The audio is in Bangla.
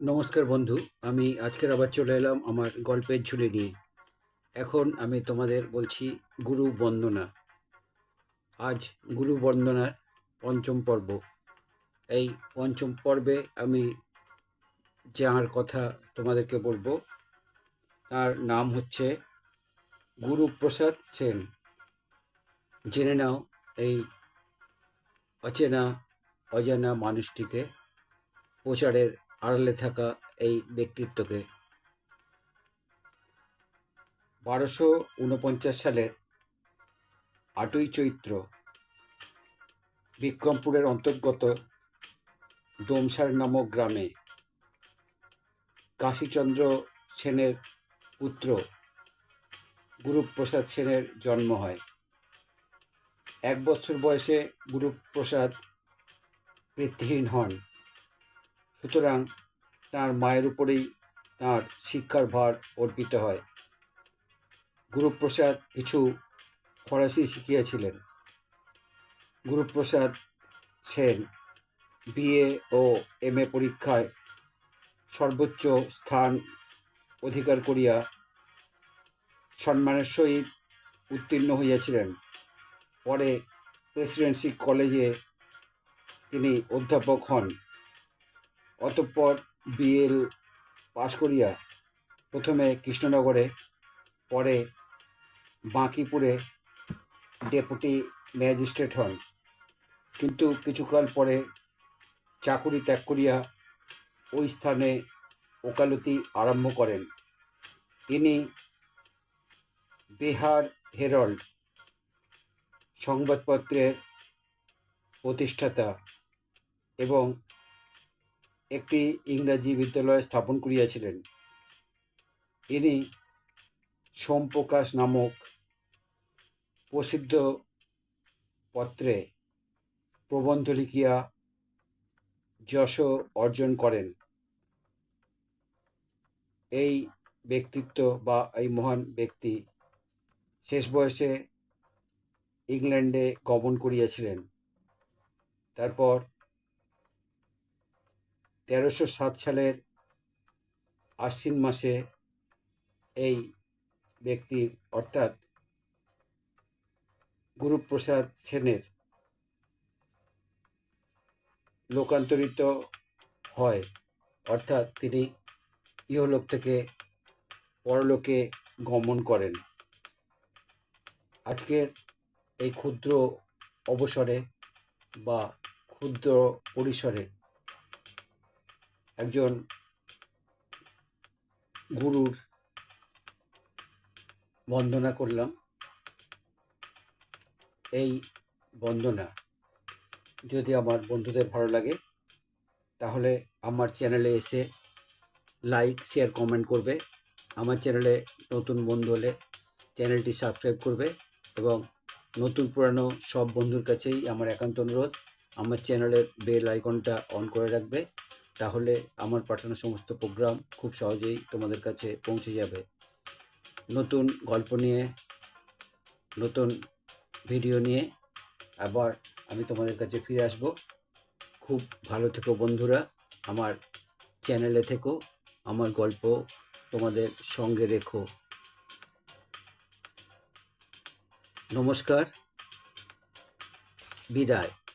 নমস্কার বন্ধু, আমি আজকের আবার চলে এলাম আমার গল্পের ঝুলি নিয়ে। এখন আমি তোমাদের বলছি গুরু বন্দনা। আজ গুরু বন্দনার পঞ্চম পর্ব। এই পঞ্চম পর্বে আমি যার কথা তোমাদেরকে বলব, তার নাম হচ্ছে গুরুপ্রসাদ সেন। জেনে নাও এই অচেনা, অজানা মানুষটিকে প্রচারের আড়ালে থাকা এই ব্যক্তিত্বকে। বারোশো উনপঞ্চাশ সালের আটই চৈত্র বিক্রমপুরের অন্তর্গত ডোমসার নামক গ্রামে কাশীচন্দ্র সেনের পুত্র গুরুপ্রসাদ সেনের জন্ম হয়। এক বছর বয়সে গুরুপ্রসাদ বৃত্তিহীন হন। সুতরাং তার মায়ের উপরেই তার শিক্ষার ভার অর্পিত হয়। গুরুপ্রসাদ কিছু ফরাসি শিখিয়েছিলেন। গুরুপ্রসাদ সেন, বিএ ও এম এ পরীক্ষায় সর্বোচ্চ স্থান অধিকার করিয়া সম্মানের সহিত উত্তীর্ণ হইয়াছিলেন। পরে প্রেসিডেন্সি কলেজে তিনি অধ্যাপক হন। অতঃপর বিএল পাশ করিয়া প্রথমে কৃষ্ণনগরে, পরে বাঁকিপুরে ডেপুটি ম্যাজিস্ট্রেট হন। কিন্তু কিছুকাল পরে চাকুরি ত্যাগ করিয়া ওই স্থানে ওকালতি আরম্ভ করেন। তিনি বিহার হেরল্ড সংবাদপত্রের প্রতিষ্ঠাতা এবং একটি ইংরাজি বিদ্যালয় স্থাপন করিয়াছিলেন। ইনি সোমপ্রকাশ নামক প্রসিদ্ধ পত্রে প্রবন্ধ লিখিয়া যশ অর্জন করেন। এই ব্যক্তিত্ব বা এই মহান ব্যক্তি শেষ বয়সে ইংল্যান্ডে গমন করিয়াছিলেন। তারপর তেরোশো সাত সালের আশ্বিন মাসে এই ব্যক্তির, অর্থাৎ গুরুপ্রসাদ সেনের লোকান্তরিত হয়। অর্থাৎ তিনি ইহলোক থেকে পরলোকে গমন করেন। আজকের এই ক্ষুদ্র অবসরে বা ক্ষুদ্র পরিসরে একজন গুরুর বন্দনা করলাম। এই বন্দনা যদি আমার বন্ধুদের ভালো লাগে, তাহলে আমার চ্যানেলে এসে লাইক, শেয়ার, কমেন্ট করবে। আমার চ্যানেলে নতুন বন্ধু হলে চ্যানেলটি সাবস্ক্রাইব করবে এবং নতুন পুরানো সব বন্ধুর কাছেই আমার একান্ত অনুরোধ, আমার চ্যানেলের বেল আইকনটা অন করে রাখবে। তাহলে আমার পাঠানো সমস্ত প্রোগ্রাম খুব সহজেই তোমাদের কাছে পৌঁছে যাবে। নতুন গল্প নিয়ে, নতুন ভিডিও নিয়ে আবার আমি তোমাদের কাছে ফিরে আসব। খুব ভালো থেকো বন্ধুরা, আমার চ্যানেলে থেকো, আমার গল্প তোমাদের সঙ্গে রেখো। নমস্কার, বিদায়।